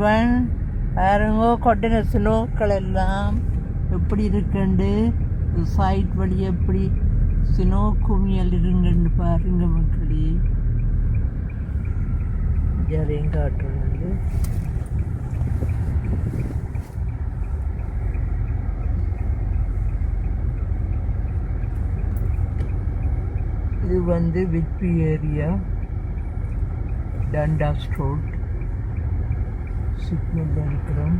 பாருங்க கொட்டின சினோக்கள் எல்லாம் எப்படி இருக்குண்டு? சைட் வழி எப்படி சினோ குமியல் இருங்கன்னு பாருங்க மக்களே. யாரையும் காட்டுறது இது வந்து விட்பி ஏரியா டண்டாஸ் ரோட் सिक्मा बैंक राम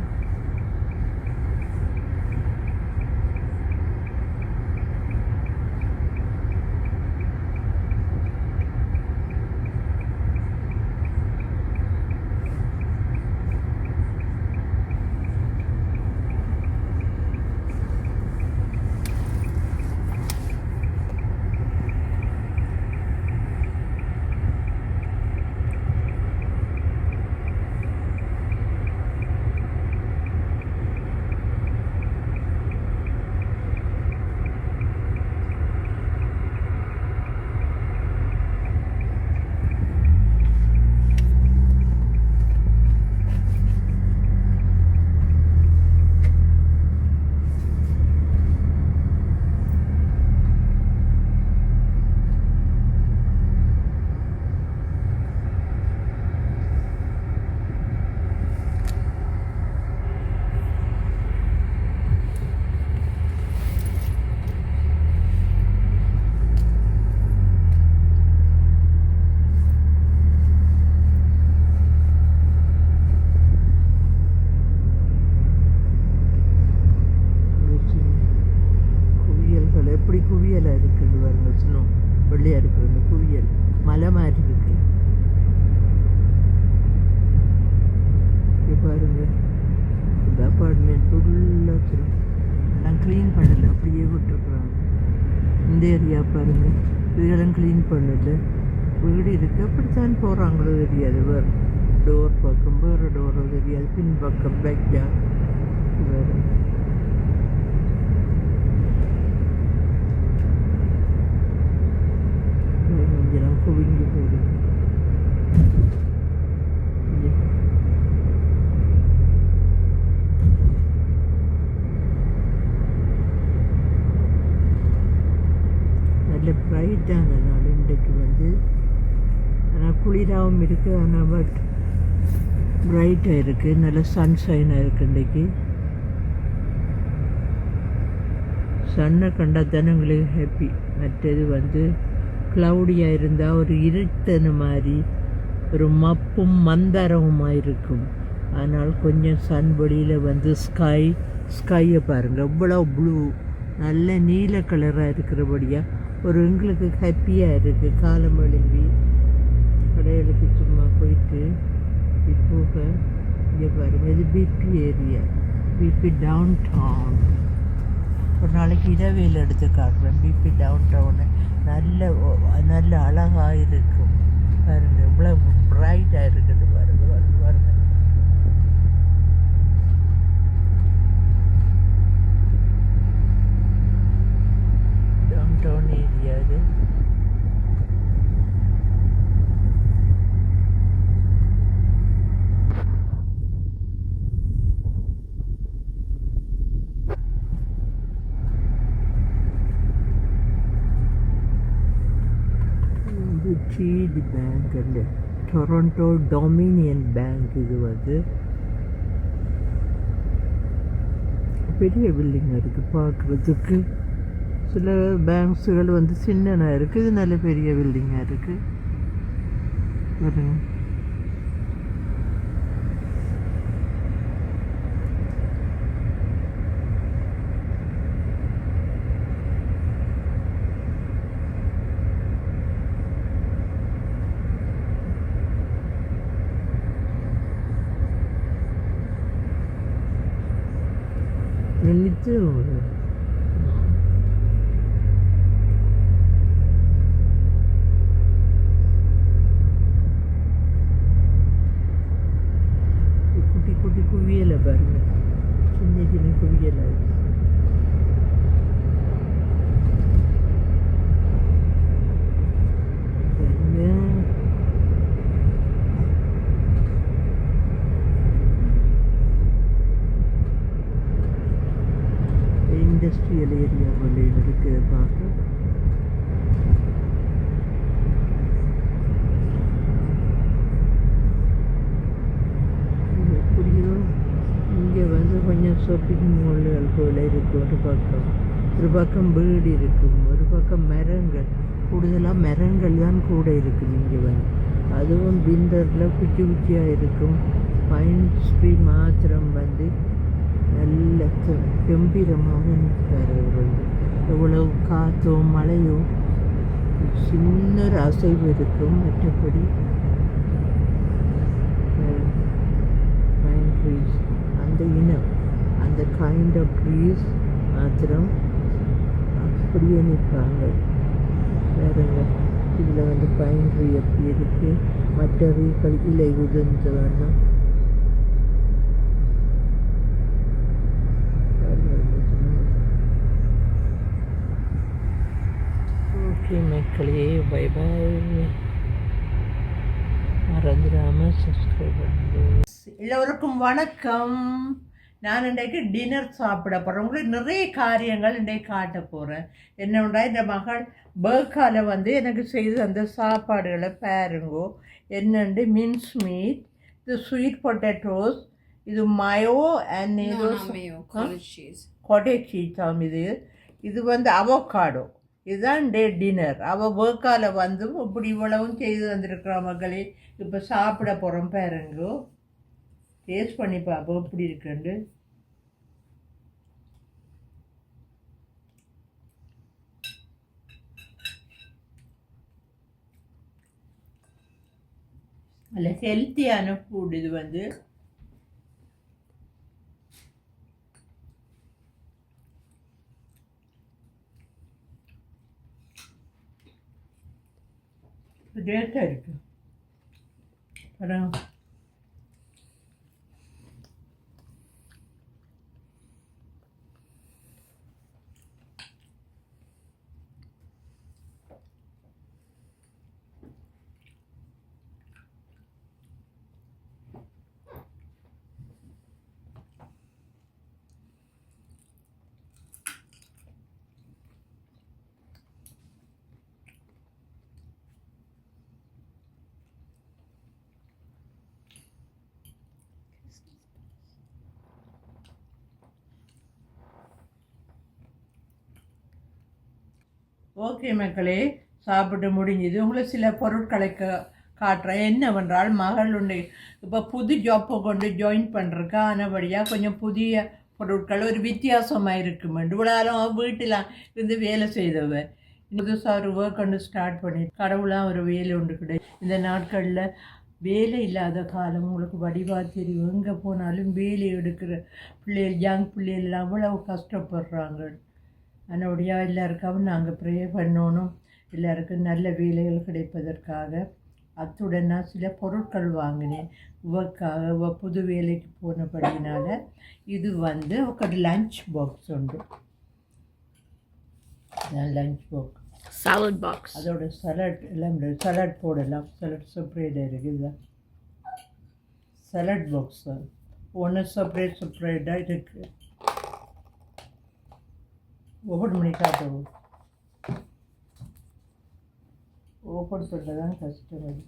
ஏரியா வீடெல்லாம் க்ளீன் பண்ணல வீடு இருக்கு. அப்படித்தான் போகிறாங்களோ தெரியாது. வேறு டோர் பக்கம் வேறு டோரோ தெரியாது. பின் பக்கம் பேக் வேறு இதெல்லாம் குவிஞ்சு போகுது இங்க. நல்ல பிரைட்டான நாள் இன்றைக்கு வந்து ஆனால் குளிராகவும் இருக்குது ஆனால் பட் பிரைட்டாக இருக்குது நல்ல சன்ஷைனாக இருக்குது இன்றைக்கி. சன்னை கண்டால் தானே உங்களுக்கு ஹாப்பி மற்றது வந்து க்ளவுடியாக இருந்தால் ஒரு இருட்டன மாதிரி ஒரு மப்பும் மந்தரமுமாக இருக்கும். ஆனால் கொஞ்சம் சன் வெளியில் வந்து ஸ்கை ஸ்கையை பாருங்கள் அவ்வளோ ப்ளூ நல்ல நீல கலராக இருக்கிறபடியாக ஒரு எங்களுக்கு ஹாப்பியாக இருக்குது காலம் எழும்பி கடைகளுக்கு சும்மா போயிட்டு இப்போக இங்கே பாருங்கள் இது பிபி ஏரியா பிபி டவுன் டவுன் ஒரு நாளைக்கு இடவேல எடுத்து காட்டுறேன். பிபி டவுன் டவுனு நல்ல நல்ல அழகாக இருக்கும். பாருங்க இவ்வளோ பிரைட்டாக இருக்குது பாருங்க பாருங்க பாருங்க டவுன் டவுன் ஏரியா இது இது டிடி பேங்க் அல்ல டொரண்டோ டொமினியன் பேங்க் இது வந்து பெரிய பில்டிங் இருக்குது பார்க்குறதுக்கு. சில பேங்க்ஸுகள் வந்து சின்னனாக இருக்குது இது நல்ல பெரிய பில்டிங்காக இருக்குது பாருங்க நின்றுட்டு ஒரு குட்டி குட்டி குவியலை பாருங்க சின்ன சின்ன குவியலை பாருங்க இண்டஸ்ட்ரியல் ஏரியா போல இருக்குது பார்க்க இது எப்படியோ இங்கே வந்து கொஞ்சம் ஷாப்பிங் மால்கள் போல இருக்கு ஒரு பக்கம் ஒரு பக்கம் வீடு இருக்கும் ஒரு பக்கம் மரங்கள் கூடுதலாக மரங்கள் தான் கூட இருக்கும் இங்கே வந்து. அதுவும் விண்டரில் குச்சி குச்சியாக இருக்கும். பைன் ஸ்ட்ரீ மாத்திரம் வந்து நல்ல கம்பீரமாக நிற்பார் அவர் வந்து. எவ்வளவு காற்றோ மழையோ சின்ன ஒரு அசைவு இருக்கும். மற்றபடி பைன் ட்ரீஸ் அந்த இனம் அந்த கைண்ட் ஆஃப் ட்ரீஸ் மாத்திரம் அப்படியே நிற்பாங்க. வேறுங்க இதில் வந்து ட்ரீ எப்படி இருக்குது மற்றவைகள் இலை உதிர்ந்து வேணும் ஓகே மக்களே பை பாய் மறந்துடாமல் சப்ஸ்கிரைப் பண்ணுங்க எல்லோருக்கும் வணக்கம். நான் இன்றைக்கு டின்னர் சாப்பிட போகிறேன் உங்களுக்கு நிறைய காரியங்கள் இன்றைக்கு காட்ட போகிறேன் என்னென்னா இந்த மகள் பேர்க்கால வந்து எனக்கு செய்து அந்த சாப்பாடுகளை பாருங்கோ. என்னண்டு மின்ஸ் மீட் இது ஸ்வீட் பொட்டேட்டோஸ் இது மயோ அண்ட் ஏதோ not mayo, cottage cheese. கொட்டை சீச்சாம் இது. இது வந்து அவக்காடோ இதுதான் டே டின்னர் அவள் ஒர்க்கால வந்து இப்படி இவ்வளவும் செய்து வந்திருக்கிறா மகளே. இப்போ சாப்பிட போகிறோம் பாருங்கோ. டேஸ்ட் பண்ணி பார்ப்போம் எப்படி இருக்குண்டு நல்ல ஹெல்த்தியான ஃபுட் இது வந்து. டேஸ்டாக இருக்கு. அப்புறம் ஓகே மக்களே சாப்பிட்டு முடிஞ்சது. உங்களுக்கு சில பொருட்களை காட்டுறேன். என்னவென்றால் மகள் உண்டு இப்போ புது ஜாப்பை கொண்டு ஜாயின் பண்ணுறக்கா ஆனபடியாக கொஞ்சம் புதிய பொருட்கள் ஒரு வித்தியாசமாக இருக்கும் இவ்வளோ வீட்டில் இருந்து வேலை செய்தவ. புதுசாக ஒரு ஒர்க் ஒன்று ஸ்டார்ட் பண்ணி கடவுளாக ஒரு வேலை உண்டு கிடை. இந்த நாட்களில் வேலை இல்லாத காலம் உங்களுக்கு வடிவாக தெரியும். எங்கே போனாலும் வேலை எடுக்கிற பிள்ளைகள் யங் பிள்ளைகள் அவ்வளோ அவ்வளவு கஷ்டப்படுறாங்க. அதனுடைய எல்லாருக்காகவும் நாங்கள் ப்ரே பண்ணணும். எல்லாருக்கும் நல்ல வேலைகள் கிடைப்பதற்காக. அத்துடன் நான் சில பொருட்கள் வாங்கினேன். இவக்காக இவ புது வேலைக்கு போனபடினால இது வந்து ఒక லஞ்ச் பாக்ஸ் உண்டு. Lunch box Salad box. அதோட சலாட் எல்லாம் சலாட் போடலாம். சலாட் செப்பரேட் இருக்குது சலாட் பாக்ஸ் ஒன்று செப்பரேட் செப்பரேட்டாக இருக்குது ஓபன் பண்ணி காட்டுவோம் ஓப்பன் பண்ணுறதான் கஷ்டம் அது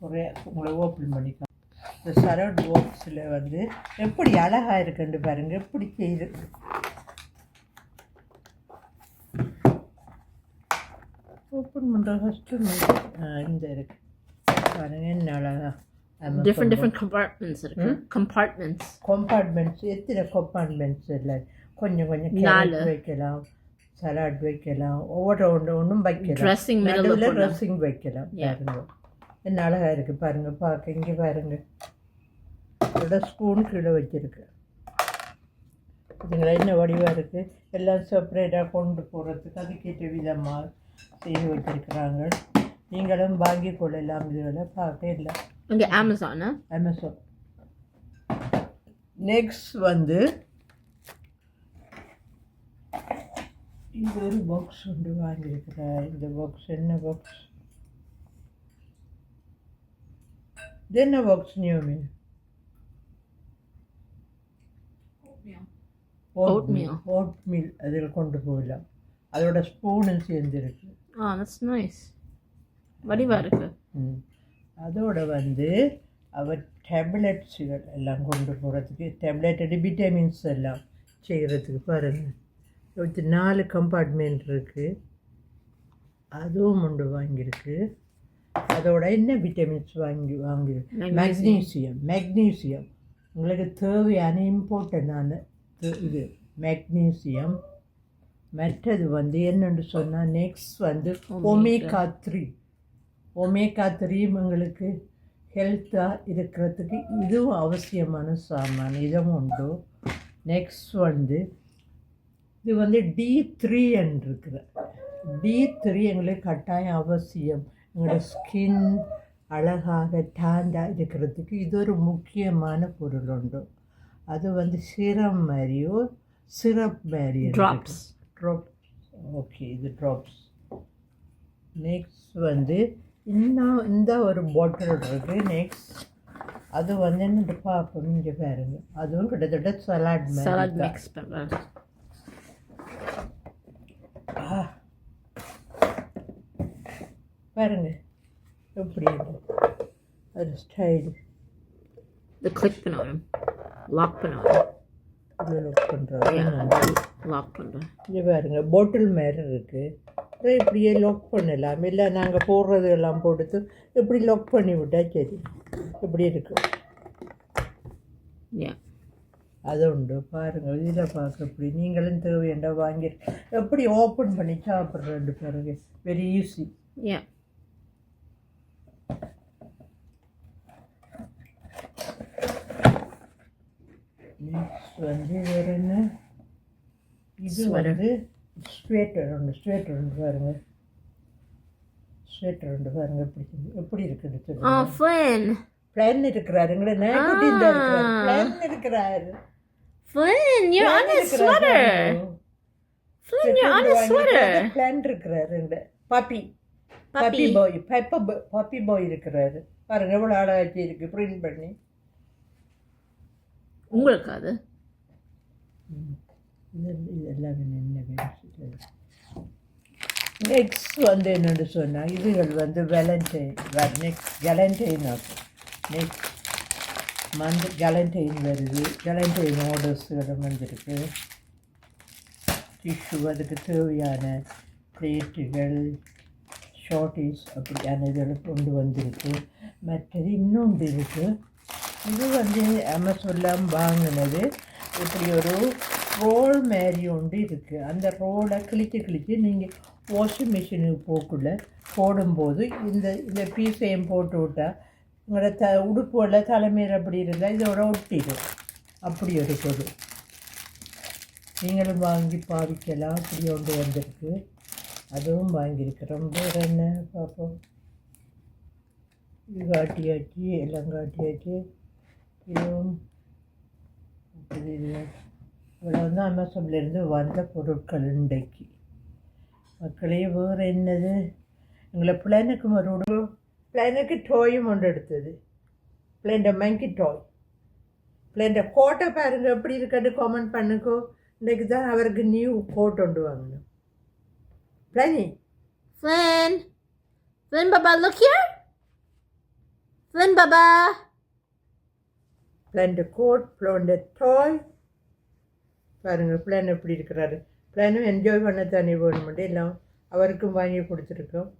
ஒரே உங்களை ஓப்பன் பண்ணிக்கலாம் இந்த சலாட் பாக்ஸில் வந்து எப்படி அழகாக இருக்குன்னு பாருங்கள் எப்படி செய்து ஓப்பன் பண்ணுற கஷ்டம் இல்லை. ஆ, இந்த இருக்கு. பாருங்க என்ன அழகா. Different different compartments. Hmm? Compartments. Compartments எத்தனை கம்பார்ட்மெண்ட்ஸ் இல்லை கொஞ்சம் கொஞ்சம் நாலு. வைக்கலாம் சலாட் வைக்கலாம் ஒவ்வொரு ஒன்று ஒன்றும் வைக்கலாம் middle நடுவில். ட்ரெஸ்ஸிங் வைக்கலாம். பாருங்க என்ன அழகா இருக்கு பாருங்க பார்க்க இங்கே பாருங்க இதோட ஸ்பூன் கீழே வச்சிருக்கு இதுங்களா என்ன வடிவாக இருக்கு எல்லாம் செப்பரேட்டாக கொண்டு போகிறதுக்கு அதுக்கேற்ற விதமாக செய்து வச்சிருக்கிறாங்க நீங்களும் வாங்கி கொள்ளலாம் இதுகளை பார்க்க இல்லை Amazon, huh? அமேசான் நெக்ஸ்ட் வந்து இது ஒரு பாக்ஸ் ஒன்று வாங்கியிருக்கிறேன் இந்த பாக்ஸ் என்ன பாக்ஸ் இது என்ன பாக்ஸ் நியோமி Oatmeal. ஓட் மீல் அதில் கொண்டு போகலாம் அதோட ஸ்பூனும் சேர்ந்துருக்கு Oh, that's nice. வடிவா இருக்கு. ம். அதோட வந்து அவர் டேப்லெட்ஸுகள் எல்லாம் கொண்டு போகிறதுக்கு டேப்லெட் விட்டமின்ஸ் எல்லாம் செய்கிறதுக்கு பாருங்கள் இருபத்தி நாலு கம்பார்ட்மெண்ட் இருக்குது அதுவும் ஒன்று வாங்கியிருக்கு. அதோட என்ன விட்டமின்ஸ் வாங்கி வாங்கி Magnesium. Magnesium magnesium. உங்களுக்கு தேவையான இம்பார்ட்டண்டான இது மெக்னீசியம். மற்றது வந்து என்னன்னு சொன்னால் நெக்ஸ்ட் வந்து ஒமேகா த்ரீ. ஒமேகா த்ரீயும் எங்களுக்கு ஹெல்த்தாக இருக்கிறதுக்கு இதுவும் அவசியமான சாமான். இதுவும் உண்டு. நெக்ஸ்ட் வந்து இது வந்து டி த்ரீ இருக்கிற டி த்ரீ எங்களுக்கு கட்டாயம் அவசியம். எங்களோட ஸ்கின் அழகாக டேண்டாக இருக்கிறதுக்கு இது ஒரு முக்கியமான பொருள் உண்டு. அது வந்து சிரம் மாதிரியோ சிரப் மாதிரியோ Drops. ட்ராப் ஓகே இது ட்ராப்ஸ் நெக்ஸ்ட் வந்து இன்னும் இந்த ஒரு பாட்டில் இருக்குது நெக்ஸ்ட் அது வந்து என்னட்டு பார்ப்போம் இங்கே பாருங்க. அதுவும் கிட்டத்தட்ட சலாட் mix பண்றாங்க ஆ. பாருங்க. எப்படி அது ஸ்டைல் இது கிளிக் பண்ணணும் லாக் இதில் லுக் லாக் பண்றேன். இங்கே பாருங்க பாட்டில் மாதிரி இருக்குது இப்படியே லாக் பண்ணலாம். இல்லை நாங்கள் போடுறது எல்லாம் போட்டு இப்படி லாக் பண்ணி விட்டா சரி. இப்படி இருக்கும். அது உண்டு. பாருங்கள் இதில் பார்க்க இப்படி. நீங்களும் தேவையண்டா வாங்கி எப்படி ஓப்பன் பண்ணி சாப்பிட்றது பாருங்க. Very easy. நெக்ஸ்ட் வந்து வேறு என்ன? இது. வந்து ஸ்வேட்டர் உண்டு ஸ்வேட்டர் உண்டு பாருங்க. ஸ்வேட்டர் உண்டு பாருங்க எப்படி எப்படி இருக்குன்னு Oh, சொல்லுங்க. பிளான் இருக்கிறாருங்களே இருக்கிறாரு Ah. பிளான் இருக்கிறாரு. Flynn, you're on a sweater. Flynn, you're on a sweater. Flynn இருக்கிறாருங்க பாப்பி Puppy. பாப்பி பாய் பப்ப பாப்பி பாய் இருக்கிறாரு. பாருங்க எவ்வளோ அழகாச்சு இருக்கு பிரிண்ட் பண்ணி. உங்களுக்கு அது இதெல்லாம் என்ன நெக்ஸ்ட் வந்து என்னென்னு சொன்னால் இதுகள் வந்து வேலண்டைன் நெக்ஸ்ட் கேலண்டைன் ஆகும் நெக்ஸ்ட் மந்த் கேலண்டைன் வருது கேலண்டைன் ஆர்டர்ஸ்களும் வந்திருக்கு டிஷ்யூ அதுக்கு தேவையான பிளேட்டுகள் ஷார்ட்டீஸ் அப்படியான இதெல்லாம் கொண்டு வந்திருக்கு மற்றது இன்னொன்று இருக்குது இது வந்து அமேசான்லாம் வாங்கினது இப்படி ஒரு ரோல் மாதிரி ஒன்று இருக்குது அந்த ரோலை கிழிச்சு கிழிச்சு நீங்கள் வாஷிங் மிஷினுக்கு போக்குள்ள போடும்போது இந்த இந்த பீஸையும் போட்டு விட்டால் உங்களோட த உடுப்புகளில் தலைமையில் அப்படி இருந்தால் இதோட ஒட்டிடும். அப்படி ஒரு பொருள். நீங்களும் வாங்கி பாவிக்கலாம். அப்படி ஒன்று வந்திருக்கு. அதுவும் வாங்கியிருக்கிறோம் வேறு என்ன பார்ப்போம் இது காட்டியாச்சு எல்லாம் காட்டியாச்சு இதுவும் இது இது இவ்வளோ வந்து அமேசான்லேருந்து வந்த பொருட்கள் இன்றைக்கு. மக்களே வேறு என்னது எங்களை பிளானுக்கு மறுபடி பிளானுக்கு டோயும் ஒன்று எடுத்தது. பிளேண்ட மங்கி டோய் பிளேண்ட கோட்டை பாருங்க எப்படி இருக்குன்னு காமெண்ட் பண்ணுக்கோ இன்றைக்கு தான் அவருக்கு நியூ கோட் கொண்டு வாங்கணும். பிளானி Flynn. Flynn, Baba, look here. Flynn, Baba. Coat பிளான்ட toy பாருங்கள் பிளான் எப்படி இருக்கிறாரு. பிளானும் என்ஜாய் பண்ண தானே வேணுமெண்டு எல்லாம் அவருக்கும் வாங்கி கொடுத்துருக்கோம்.